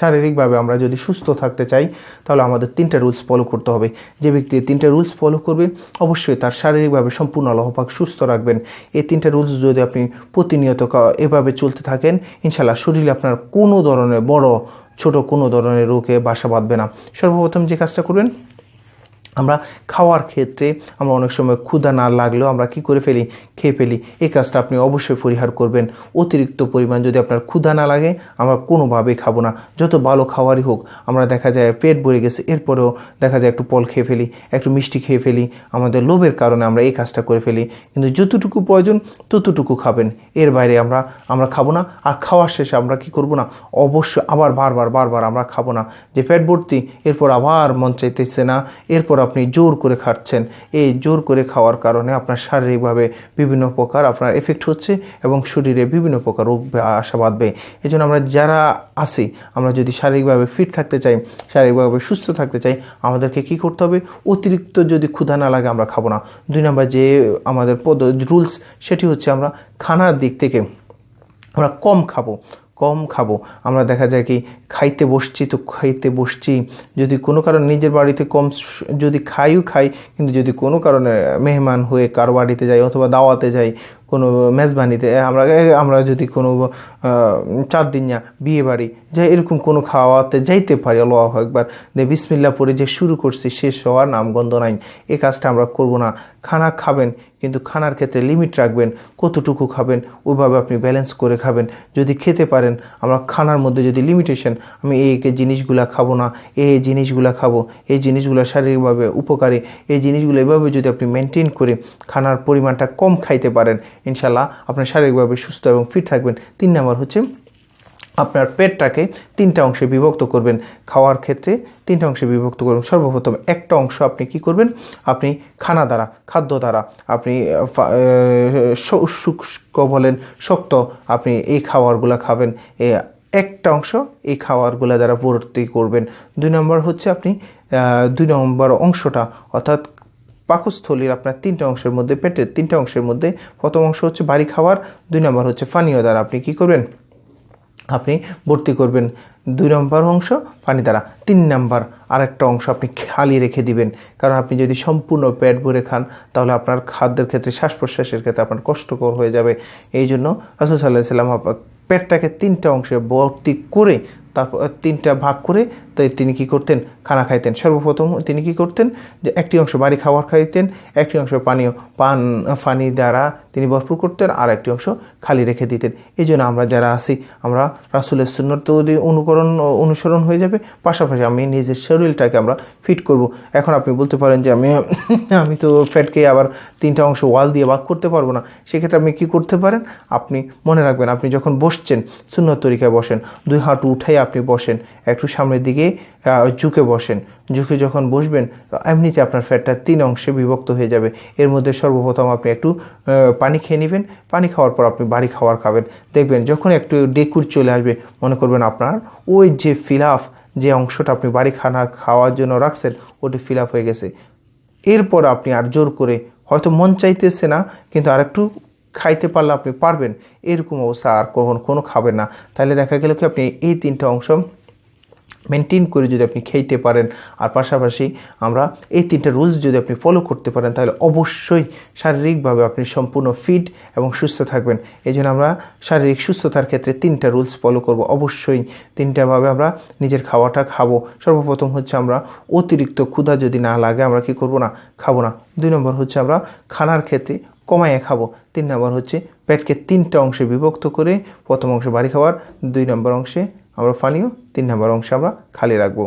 শারীরিকভাবে আমরা যদি সুস্থ থাকতে চাই, তাহলে আমাদের তিনটা রুলস ফলো করতে হবে। যে ব্যক্তি তিনটা রুলস ফলো করবে, অবশ্যই তার শারীরিকভাবে সম্পূর্ণ লহপাক সুস্থ রাখবেন। এই তিনটা রুলস যদি আপনি প্রতিনিয়ত এভাবে চলতে থাকেন ইনশাল্লাহ শরীরে আপনার কোনো ধরনের বড়, ছোট কোনো ধরনের রোগে বাসা বাঁধবে না। সর্বপ্রথম যে কাজটা করবেন আমরা খাওয়ার ক্ষেত্রে আমরা অনেক সময় ক্ষুধা না লাগলেও আমরা কি করে ফেলি? খেয়ে ফেলি। এই কাজটা আপনি অবশ্যই পরিহার করবেন। অতিরিক্ত পরিমাণ যদি আপনার ক্ষুধা না লাগে, আমরা কোনোভাবেই খাব না। যত ভালো খাওয়ারই হোক, আমরা দেখা যায় পেট ভরে গেছে, এরপরেও দেখা যায় একটু ফল খেয়ে ফেলি, একটু মিষ্টি খেয়ে ফেলি। আমাদের লোভের কারণে আমরা এই কাজটা করে ফেলি। কিন্তু যতটুকু প্রয়োজন, ততটুকু খাবেন। এর বাইরে আমরা আমরা খাব না। আর খাওয়ার শেষে আমরা কি করব না? অবশ্যই আবার, বারবার বারবার আমরা খাব না। যে পেট ভর্তি, এরপর আবার মন চাইতেছে না, এরপর আপনি জোর করে খাচ্ছেন। এই জোর করে খাওয়ার কারণে আপনার শারীরিকভাবে বিভিন্ন প্রকার আপনার এফেক্ট হচ্ছে এবং শরীরে বিভিন্ন প্রকার রোগ আশা বাঁধবে। এই জন্য আমরা যারা আছি, আমরা যদি শারীরিকভাবে ফিট থাকতে চাই, শারীরিকভাবে সুস্থ থাকতে চাই, আমাদেরকে কি করতে হবে? অতিরিক্ত যদি ক্ষুধা না লাগে আমরা খাব না। দুই নম্বর যে আমাদের পদ রুলস সেটি হচ্ছে আমরা খানার দিক থেকে আমরা কম খাব। কম খাব। আমরা দেখা যায় কি খাইতে বসছি তো খাইতে বসছি। যদি কোনো কারণে নিজের বাড়িতে কম যদি খাইও খাই, কিন্তু যদি কোনো কারণে মেহমান হয়ে কারও বাড়িতে যাই অথবা দাওয়াতে যাই কোনো মেজবানিতে আমরা আমরা যদি কোনো চার দিন না বিয়ে বাড়ি, যে এরকম কোনো খাওয়াতে যাইতে পারি, আল্লাহ একবার দে বিসমিল্লা পরে যে শুরু করছি, শেষ হওয়ার নামগন্ধ নাই। এ কাজটা আমরা করব না। খানা খাবেন, কিন্তু খানার ক্ষেত্রে লিমিট রাখবেন, কতটুকু খাবেন, ওইভাবে আপনি ব্যালেন্স করে খাবেন। যদি খেতে পারেন, আমরা খানার মধ্যে যদি লিমিটেশন আমি এই জিনিসগুলা খাব না, এই জিনিসগুলা খাব, এই জিনিসগুলো শারীরিকভাবে উপকারী, এই জিনিসগুলো এভাবে যদি আপনি মেনটেন করে খানার পরিমাণটা কম খাইতে পারেন ইনশাল্লাহ আপনার শারীরিকভাবে সুস্থ এবং ফিট থাকবেন। তিন নাম্বার হচ্ছে আপনার পেটটাকে তিনটা অংশে বিভক্ত করবেন। খাওয়ার ক্ষেত্রে তিনটা অংশে বিভক্ত করবেন। সর্বপ্রথম একটা অংশ আপনি কি করবেন? আপনি খানা দ্বারা, খাদ্য দ্বারা, আপনি শুষ্ক বলেন, শক্ত আপনি এই খাবারগুলো খাবেন। এ একটা অংশ এই খাবারগুলো দ্বারা ভর্তি করবেন। দুই নম্বর হচ্ছে আপনি দুই নম্বর অংশটা অর্থাৎ পাকস্থলীর আপনার তিনটা অংশের মধ্যে, পেটের তিনটা অংশের মধ্যে। প্রথম অংশ হচ্ছে বাড়ি খাবার দুই নম্বর হচ্ছে পানীয় দ্বারা আপনি কি করবেন? আপনি ভর্তি করবেন। দুই নম্বর অংশ পানি দ্বারা। তিন নাম্বার আরেকটা অংশ আপনি খালি রেখে দিবেন। কারণ আপনি যদি সম্পূর্ণ পেট ভরে খান, তাহলে আপনার খাদ্যের ক্ষেত্রে শ্বাস প্রশ্বাসের ক্ষেত্রে আপনার কষ্টকর হয়ে যাবে। এই জন্য রাসুল সাল্লাহ সাল্লাম পেটটাকে তিনটা অংশে ভর্তি করে তারপর তিনটা ভাগ করে তাই তিনি কি করতেন? খানা খাইতেন। সর্বপ্রথম তিনি কি করতেন? যে একটি অংশ বাড়ি খাবার খাইতেন, একটি অংশ পানীয়, পান, পানি দ্বারা তিনি ভরপুর করতেন, আর একটি অংশ খালি রেখে দিতেন। এই জন্য আমরা যারা আছি, আমরা রাসুলের সুন্নত অনুকরণ, অনুসরণ হয়ে যাবে। পাশাপাশি আমি নিজের শরীরটাকে আমরা ফিট করব। এখন আপনি বলতে পারেন যে আমি আমি তো ফ্যাটকে আবার তিনটা অংশ ওয়াল দিয়ে ভাগ করতে পারব না। সেক্ষেত্রে আপনি কি করতে পারেন? আপনি মনে রাখবেন, আপনি যখন বসছেন, সুন্নত তরিকায় বসেন, দুই হাঁটু উঠাই আপনি বসেন, একটু সামনের দিকে ঝুঁকে বসেন। ঝুঁকে যখন বসবেন এমনিতে আপনার ফ্যাটটা তিন অংশে বিভক্ত হয়ে যাবে। এর মধ্যে সর্বপ্রথম আপনি একটু পানি খেয়ে নেবেন। পানি খাওয়ার পর আপনি বাড়ি খাওয়ার খাবেন। দেখবেন যখন একটু ডেকুর চলে আসবে, মনে করবেন আপনার ওই যে ফিলাফ যে অংশটা আপনি বাড়ি খানা খাওয়ার জন্য রাখছেন, ওটি ফিল হয়ে গেছে। এরপর আপনি আর জোর করে, হয়তো মন চাইতেছে না, কিন্তু আর একটু খাইতে পারলে আপনি পারবেন। এরকম অবস্থা আর কখন কোনো খাবেন না। তাহলে দেখা গেল কি আপনি এই তিনটা অংশ মেনটেন করে যদি আপনি খেতে পারেন, আর পাশাপাশি আমরা এই তিনটা রুলস যদি আপনি ফলো করতে পারেন, তাহলে অবশ্যই শারীরিকভাবে আপনি সম্পূর্ণ ফিট এবং সুস্থ থাকবেন। এই জন্য আমরা শারীরিক সুস্থতার ক্ষেত্রে তিনটা রুলস ফলো করব। অবশ্যই তিনটাভাবে আমরা নিজের খাওয়াটা খাব। সর্বপ্রথম হচ্ছে আমরা অতিরিক্ত ক্ষুধা যদি না লাগে আমরা কি করব না? খাব না। দুই নম্বর হচ্ছে আমরা খানার ক্ষেত্রে কমাইয়ে খাব। তিন নম্বর হচ্ছে, পেটকে তিনটা অংশে বিভক্ত করে প্রথম অংশে বাড়ি খাবার দুই নম্বর অংশে আমরা পানীয়, তিন নম্বর অংশে আমরা খালি রাখব।